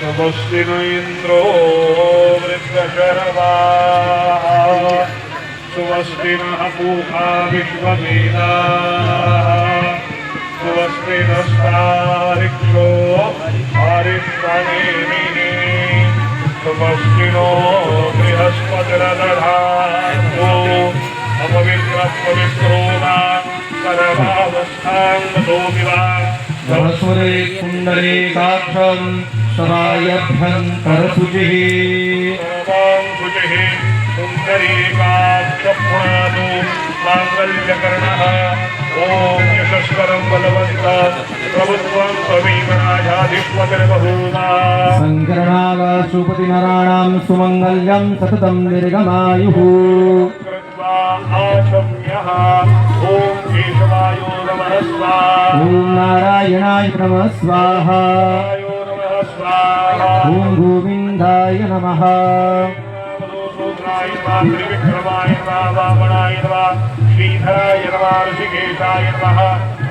स्वस्ति न इन्द्रो वृद्धशर्वाः स्वस्ति नः पूषा विश्ववेदाः स्वस्ति नस्तारिक्षो हरिष्वनेमिः स्वस्ति नो बृहस्पतिरदधातु अपवित्रपवित्रो वा सर्वावस्थां गतोऽपि वा सहस्वरे कुण्डलीकाक्षं सर्वां शुचिः सुन्दरीकाक्षपुणादो माङ्गल्यकर्णः ॐ यशस्वरं बलवन्त प्रभुत्वं त्वमेव राजाधिपतिर्बभूवा सुमङ्गल्यं सततं निर्गमायुः। कृत्वा आशम्यः ॐ केशवायो नमः स्वाहा। ॐ नारायणाय नमः नमः स्वाहा ॐ गोविन्दाय नमः सूत्राय नमः त्रिविक्रमाय नमः वामनाय नमः श्रीधराय नमः ऋषिकेशाय नमः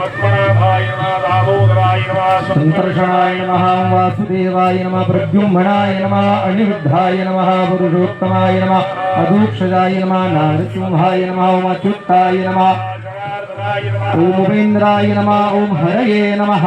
पद्मनाभाय नमः दामोदराय नमः सन्तर्षणाय नमः वासुदेवाय नमः प्रद्युम्नाय नमः अनिरुद्धाय नमः पुरुषोत्तमाय नमः अधूक्षजाय नमः नारसिंहाय नमः ॐ अच्युताय नमः जनार्दनाय नमः ॐ उपेन्द्राय नमः ॐ हरये नमः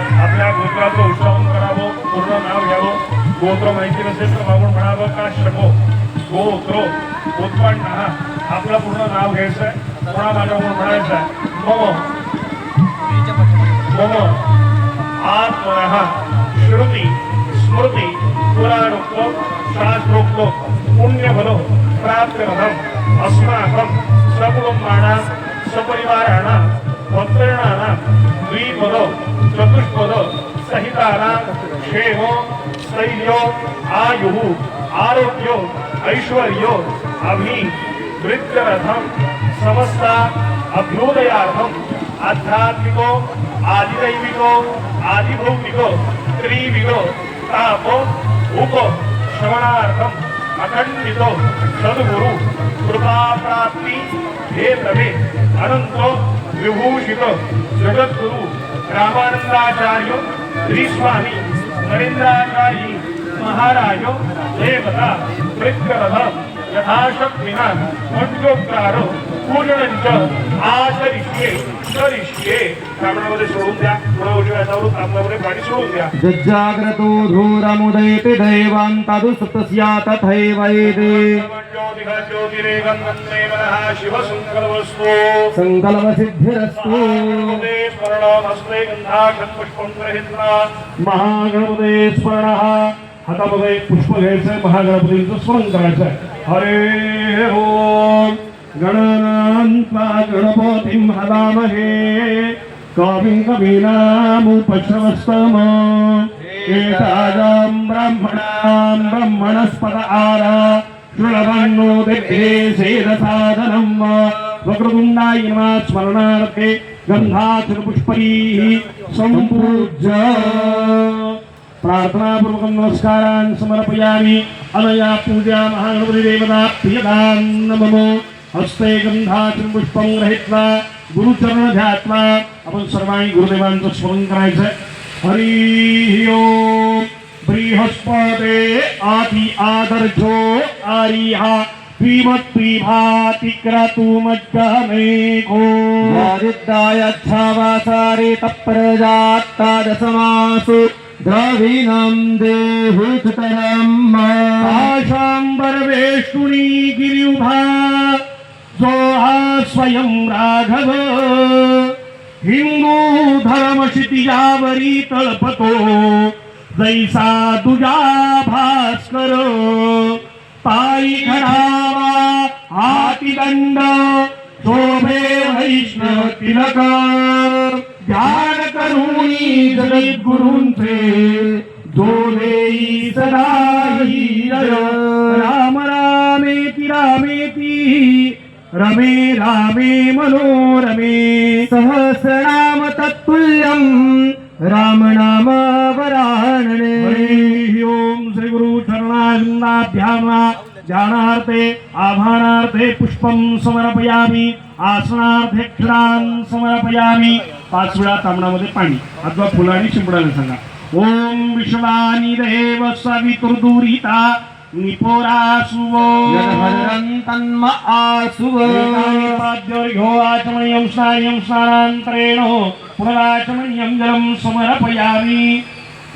गोत्र माहिती नसेल तर मागून म्हणावं का शको गोत्र उत्पन्न। आपलं पूर्ण नाव घ्यायचं आहे. पुन्हा माझ्याकडून म्हणायचं आहे? मम. मम. आत्मनः. श्रुति. स्मृति. पुराणोक्त. शास्त्रोक्त. पुण्यफलो. प्राप्त्यर्थम् अस्माकं सहितानां क्षेम स्थैर्य आयुः, आरोग्य, ऐश्वर्य, अभि वृत्त्यर्थं समस्ता, अभ्युदयार्थम्, आध्यात्मिको, आदिदैविको, आदिभौतिको, त्रिविधो, ताप उप श्रवणार्थम्, अखण्डितो, सद्गुरु, कृपाप्राप्ति हेतवे अनंत विभूषित, जगद्गुरु रामानंदाचार्य નરેન્દ્રાચારી મહારાજો જે બધા કૃત્યરથ યથાશક્તિના ઉદ્યોગકારો પૂર્ણ આચરિષ્યે કરીષ્યે जग्रतो सोडून द्या. पुन्हा उजव्या हातावरून तांबडामध्ये पाणी सोडून द्या. जज्जाग्रतो धूरमुदयते तथैव एते। महागणपते स्मरण। हातामध्ये पुष्प घ्यायचंय महागणपतींचं स्मरण हरे हो गणनांता गणपतीं हदामहे। कविं कवीनामुपश्रवस्तम एताजां ब्राह्मणां ब्रह्मणस्पद आरा। शृणवन्नो दिग्धे सेदसादनं वक्रतुण्डाय नमः स्मरणार्थे गन्धाचलपुष्पैः सम्पूज्य। प्रार्थनापूर्वकं नमस्कारान् समर्पयामि। अनया पूजा महागणपतिदेवता प्रियदां नमो। हस्ते गंधाचन गृहीत्वा गुरुचरण ध्यात्वा आपण सर्वांनी गुरुदेवांचं स्मरण करायचं हरी बृहस्पते आदि आदर्शो आरिहा श्रीमत्प्रीभाति क्रतुमज्जमेघो वासारे तप्रजात्तादसमासु द्रविणं देहुतरम् आशाम्बरवेष्टुनी गिरियुभा सोहा स्वयं राघव। हिंदू धर्म क्षितिजावरी तळपतो. जैसा तुझा भास्कर पायी खडावा हाती दंड शोभे वैष्णव तिलक. ध्यान करुणी जगत गुरुंचे जोलेई सदा राम रामेति रामेति रमे रामे मनोरमे सहस्रनाम तत्तुल्यम राम नाम वरानने ओम श्री गुरु चरणारविन्दाभ्यां ध्यानार्थे आभानार्थे पुष्पं समर्पयामि। आसनार्थे क्षणान समर्पयामी। पाच वेळा तांबडामध्ये पाणी। अथवा फुलाने शिंपडायला सांगा। ओम विश्वानी देव सवितुर्दुरिता। निपोरासुवो यद्भद्रं तन्म आसुव पाद्योर्यो आचमनीयं स्नानीयं स्नानान्तरेण पुनराचमनीयं जलं समर्पयामि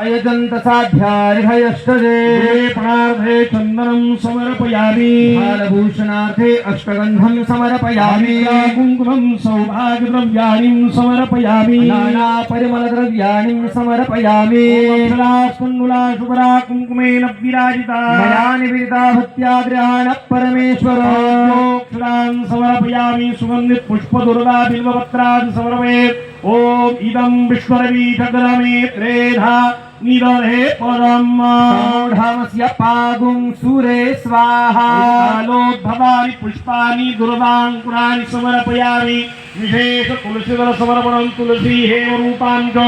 साध्यार्हयष्टजे लेपनार्थे चन्दनं समर्पयामि। बालभूषणार्थे अष्टगन्धं समर्पयामि। कुङ्कुमं सौभाग्यद्रव्याणि समर्पयामि। नाना परिमलद्रव्याणि समर्पयामि। अक्षरास्कन्नुला शुभरा कुङ्कुमेन विराजिता। मया निवेदिता भक्त्याग्रहाण परमेश्वर अक्षरान् समर्पयामि। सुगन्धित पुष्पदुर्गा बिल्वपत्रान् समर्पयेत्। ॐ इदं विश्वरवीठगरमे त्रेधा निदधे पदम् मूढमस्य पागुं सुरे स्वाहा। कालोद्भवानि पुष्पाणि दुर्वाङ्कुराणि समर्पयामि। विशेष तुलसीदल समर्पणं तुलसी हेमरूपां च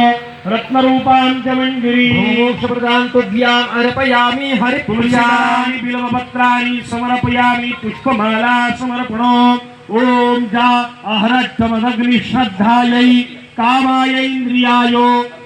रत्नरूपां च मञ्जिरी मोक्षप्रदां तुभ्याम् अर्पयामि तुलसीदानि बिल्वपत्राणि समर्पयामि पुष्पमाला समर्पणो। ॐ जा अहरच्चमदग्नि श्रद्धायै कामायैन्द्रियाय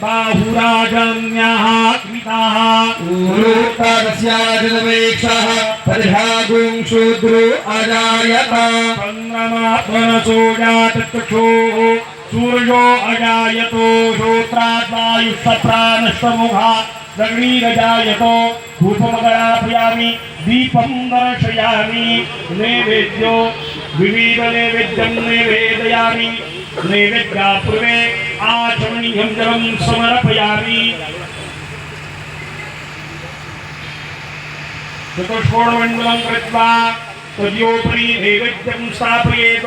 बाहुराजन्याः कृताः ूरुक्तादस्याजनवेक्षः परिभागुं शूद्रो अजायत। चन्द्रमा जातचक्षुः सूर्यो अजायतो श्रोत्राद्वायुष्प्राणस्तमुखा दग्निरजायतो धूपमगरापयामि दीपं दर्शयामि नैवेद्यो विविधनैवेद्यं निवेदयामि। नैवेद्यापूर्वे आचमनीयं जलं समर्पयामि। चतुष्कोणमण्डलं कृत्वा नैवेद्यं स्थापयेत।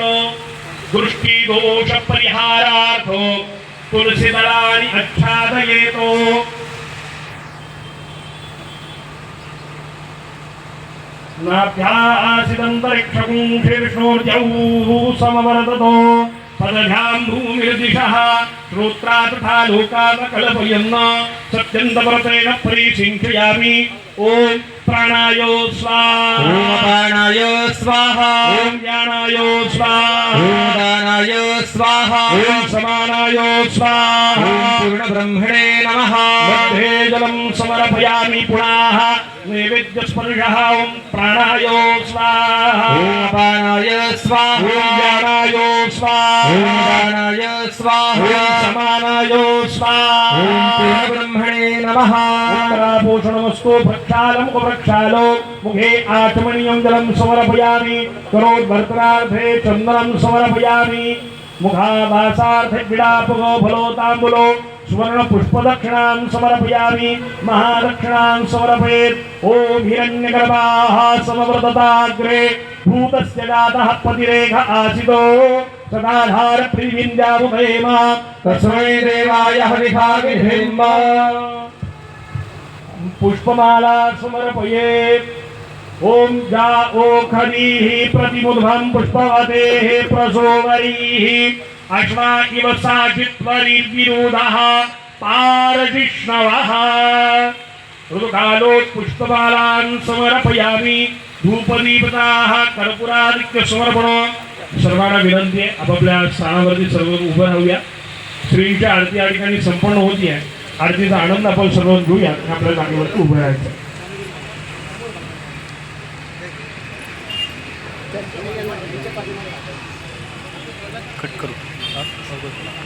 दृष्टिदोषपरिहारार्थो तुलसीदलानि आच्छादयेत। समवर्ततो पदभ्यां भूमिर्दिशः श्रोत्रा तथा लोकान् कल्पयन्न सत्यन्तव्रतेन परिसिञ्चयामि ॐ प्राणाय स्वाहा। ओमपाणाय स्वाहा। ॐ ज्ञानाय स्वाहा। ॐ दानाय स्वाहा। ॐ समानाय ॐ स्वाहा पूर्णब्रह्मणे नमः। मध्ये जलं समर्पयामि पुनः नैवेद्यस्पर्शः। ॐ प्राणाय स्वाहा। ओमपाणाय ॐ स्वाहा। ज्ञानाय ॐ स्वाहा दानाय ॐ स्वाहा। समानाय स्वाहा। पूर्णब्रह्मणे नमः। उत्तराभूषणमस्तु प्रक्षालं प्रक्षालो मुखे आचमनीयं जलं समर्पयामि। करोद्भर्तनार्थे चन्दनं समर्पयामि। मुखाभासार्थे विडापगो फलो ताम्बुलो सुवर्णपुष्पदक्षिणां समर्पयामि। महादक्षिणां समर्पयेत्। ॐ हिरण्यगर्भाः समवर्तताग्रे भूतस्य जातः पतिरेख सदाधार प्रिविन्द्यामुभेम तस्मै देवाय हविषाविधिम्ब पुष्पमाला समर्पयेत् ॐ जा ओखरीः प्रतिमुद्भं पुष्पवतेः, प्रसोवरीः। अश्वा इव साचित्वरिर्विरोधः पारजिष्णवः। ऋतुकालोत् पुष्पमालान् समर्पयामि। धूपदीपताः कर्पुरादित्य समर्पण सर्वांना विनंती आहे. आपापल्या स्थानावरती सर्व उभं राहूया. श्रींच्या आरती या ठिकाणी संपन्न होती आहे. आरतीचा आनंद आपण सर्व घेऊया आपल्या जागेवरती उभं राहायचं.